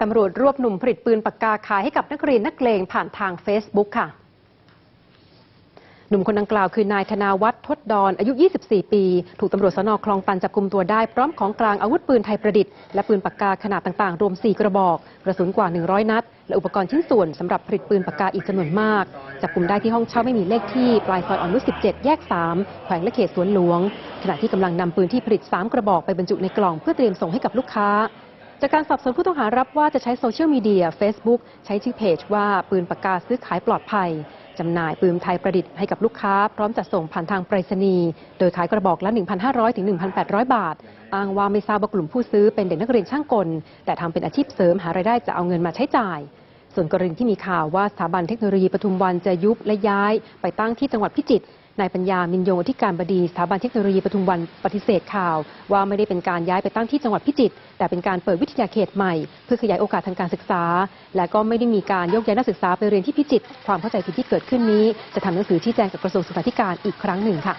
ตำรวจรวบหนุ่มผลิตปืนปากกาขายให้กับนักเรียนนักเลงผ่านทาง Facebook ค่ะ หนุ่มคนดังกล่าวคือนายธนาวัฒน์ทดดอนอายุ 24 ปี ถูกตำรวจสนคลองตันจับกลุ่มตัวได้ พร้อมของกลางอาวุธปืนไทยประดิษฐ์และปืนปากกาขนาดต่างๆ รวม 4 กระบอก กระสุนกว่า 100 นัด และอุปกรณ์ชิ้นส่วนสำหรับผลิตปืนปากกาอีกจำนวนมากจับกลุ่มได้ที่ห้องเช่าไม่มีเลขที่ปลายซอยอ่อนนุช17 แยก 3 แขวงและเขตสวนหลวง ขณะที่กำลังนำปืนที่ผลิต 3 กระบอกไปบรรจุในกล่องเพื่อเตรียมส่งให้กับลูกค้า จากการสอบสวนผู้ต้องหารับว่าจะใช้โซเชียลมีเดีย Facebook ใช้ชื่อเพจว่าปืนปากกาซื้อขายปลอดภัยจำหน่ายปืนไทยประดิษฐ์ให้กับลูกค้า พร้อมจัดส่งผ่านทางไปรษณีย์โดยขายกระบอกละ 1,500 ถึง 1,800 บาท อ้างว่าไม่ทราบว่ากลุ่มผู้ซื้อเป็นเด็กนักเรียนช่างกล แต่ทำเป็นอาชีพเสริมหารายได้จะเอาเงินมาใช้จ่าย ส่วนกรณีที่มีข่าวว่าสถาบันเทคโนโลยีปทุมวันจะยุบและย้ายไปตั้งที่จังหวัดพิจิตรนายปัญญามินยงอธิการบดีสถาบันเทคโนโลยีปทุมวันปฏิเสธข่าว ว่าไม่ได้เป็นการย้ายไปตั้งที่จังหวัดพิจิตรแต่เป็นการเปิดวิทยาเขตใหม่ เพื่อขยายโอกาสทางการศึกษา และก็ไม่ได้มีการยกย้ายนักศึกษาไปเรียนที่พิจิตรความเข้าใจผิดที่เกิดขึ้นนี้ จะทำหนังสือชี้แจงกับกระทรวงศึกษาธิการอีกครั้งหนึ่งค่ะ